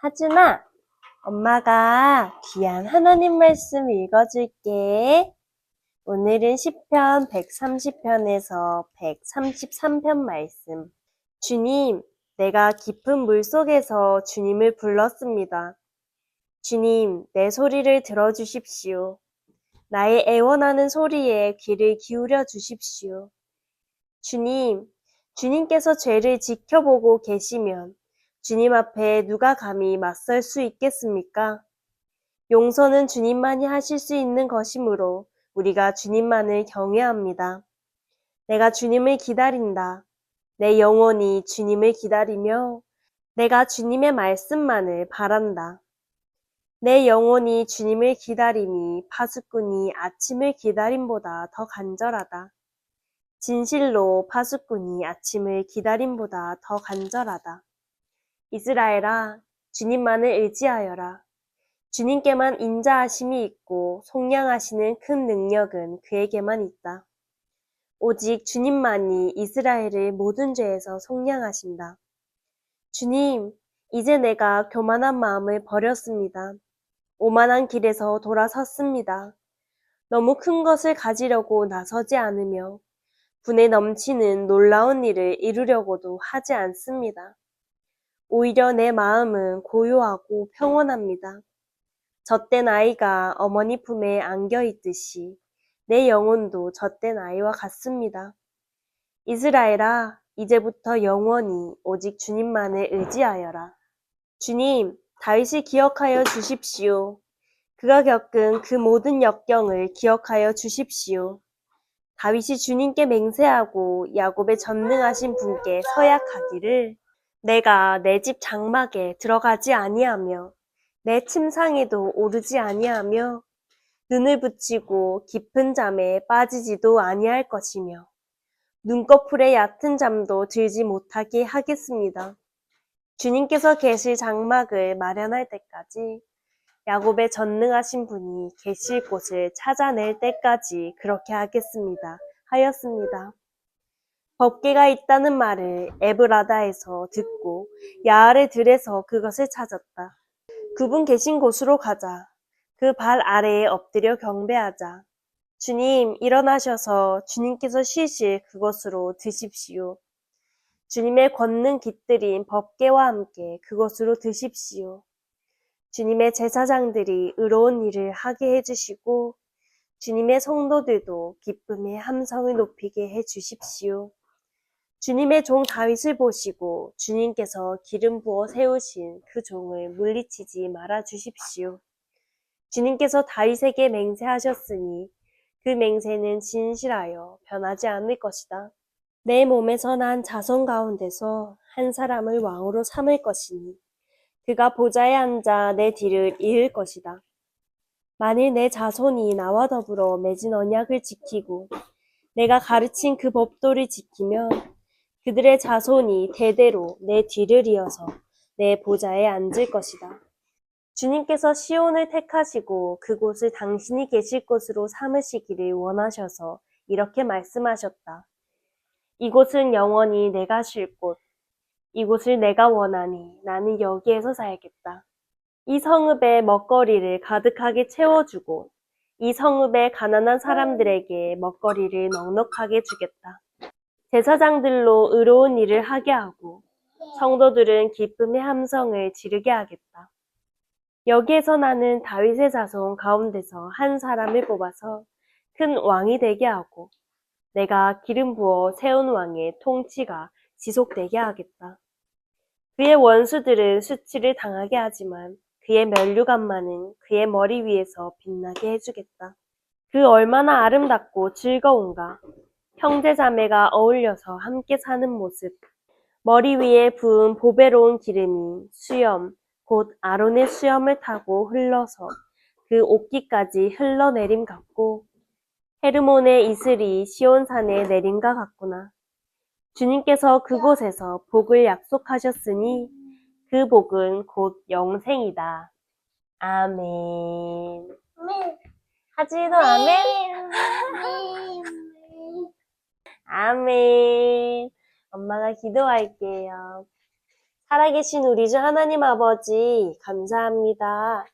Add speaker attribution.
Speaker 1: 하준아, 엄마가 귀한 하나님 말씀 읽어줄게. 오늘은 시편 130편에서 133편 말씀. 주님, 내가 깊은 물 속에서 주님을 불렀습니다. 주님, 내 소리를 들어주십시오. 나의 애원하는 소리에 귀를 기울여 주십시오. 주님, 주님께서 죄를 지켜보고 계시면 주님 앞에 누가 감히 맞설 수 있겠습니까? 용서는 주님만이 하실 수 있는 것이므로 우리가 주님만을 경외합니다. 내가 주님을 기다린다. 내 영혼이 주님을 기다리며 내가 주님의 말씀만을 바란다. 내 영혼이 주님을 기다림이 파수꾼이 아침을 기다림보다 더 간절하다. 진실로 파수꾼이 아침을 기다림보다 더 간절하다. 이스라엘아, 주님만을 의지하여라. 주님께만 인자하심이 있고 속량하시는 큰 능력은 그에게만 있다. 오직 주님만이 이스라엘을 모든 죄에서 속량하신다. 주님, 이제 내가 교만한 마음을 버렸습니다. 오만한 길에서 돌아섰습니다. 너무 큰 것을 가지려고 나서지 않으며 분에 넘치는 놀라운 일을 이루려고도 하지 않습니다. 오히려 내 마음은 고요하고 평온합니다. 젖된 아이가 어머니 품에 안겨 있듯이 내 영혼도 젖된 아이와 같습니다. 이스라엘아, 이제부터 영원히 오직 주님만을 의지하여라. 주님, 다윗을 기억하여 주십시오. 그가 겪은 그 모든 역경을 기억하여 주십시오. 다윗이 주님께 맹세하고 야곱의 전능하신 분께 서약하기를 내가 내 집 장막에 들어가지 아니하며 내 침상에도 오르지 아니하며 눈을 붙이고 깊은 잠에 빠지지도 아니할 것이며 눈꺼풀의 얕은 잠도 들지 못하게 하겠습니다. 주님께서 계실 장막을 마련할 때까지 야곱의 전능하신 분이 계실 곳을 찾아낼 때까지 그렇게 하겠습니다. 하였습니다. 법계가 있다는 말을 에브라다에서 듣고 야알의 들에서 그것을 찾았다. 그분 계신 곳으로 가자. 그 발 아래에 엎드려 경배하자. 주님, 일어나셔서 주님께서 쉬실 그곳으로 드십시오. 주님의 권능 깃들인 법계와 함께 그곳으로 드십시오. 주님의 제사장들이 의로운 일을 하게 해주시고, 주님의 성도들도 기쁨의 함성을 높이게 해 주십시오. 주님의 종 다윗을 보시고 주님께서 기름 부어 세우신 그 종을 물리치지 말아 주십시오. 주님께서 다윗에게 맹세하셨으니 그 맹세는 진실하여 변하지 않을 것이다. 내 몸에서 난 자손 가운데서 한 사람을 왕으로 삼을 것이니 그가 보좌에 앉아 내 뒤를 이을 것이다. 만일 내 자손이 나와 더불어 맺은 언약을 지키고 내가 가르친 그 법도를 지키면 그들의 자손이 대대로 내 뒤를 이어서 내 보좌에 앉을 것이다. 주님께서 시온을 택하시고 그곳을 당신이 계실 곳으로 삼으시기를 원하셔서 이렇게 말씀하셨다. 이곳은 영원히 내가 쉴 곳, 이곳을 내가 원하니 나는 여기에서 살겠다. 이 성읍의 먹거리를 가득하게 채워주고 이 성읍의 가난한 사람들에게 먹거리를 넉넉하게 주겠다. 제사장들로 의로운 일을 하게 하고 성도들은 기쁨의 함성을 지르게 하겠다. 여기에서 나는 다윗의 자손 가운데서 한 사람을 뽑아서 큰 왕이 되게 하고 내가 기름 부어 세운 왕의 통치가 지속되게 하겠다. 그의 원수들은 수치를 당하게 하지만 그의 면류관만은 그의 머리 위에서 빛나게 해주겠다. 그 얼마나 아름답고 즐거운가. 형제 자매가 어울려서 함께 사는 모습. 머리 위에 부은 보배로운 기름이 수염, 곧 아론의 수염을 타고 흘러서 그 옷깃까지 흘러내림 같고 헤르몬의 이슬이 시온산에 내림과 같구나. 주님께서 그곳에서 복을 약속하셨으니 그 복은 곧 영생이다. 아멘. 하지도 아멘. 아멘. 엄마가 기도할게요. 살아계신 우리 주 하나님 아버지, 감사합니다.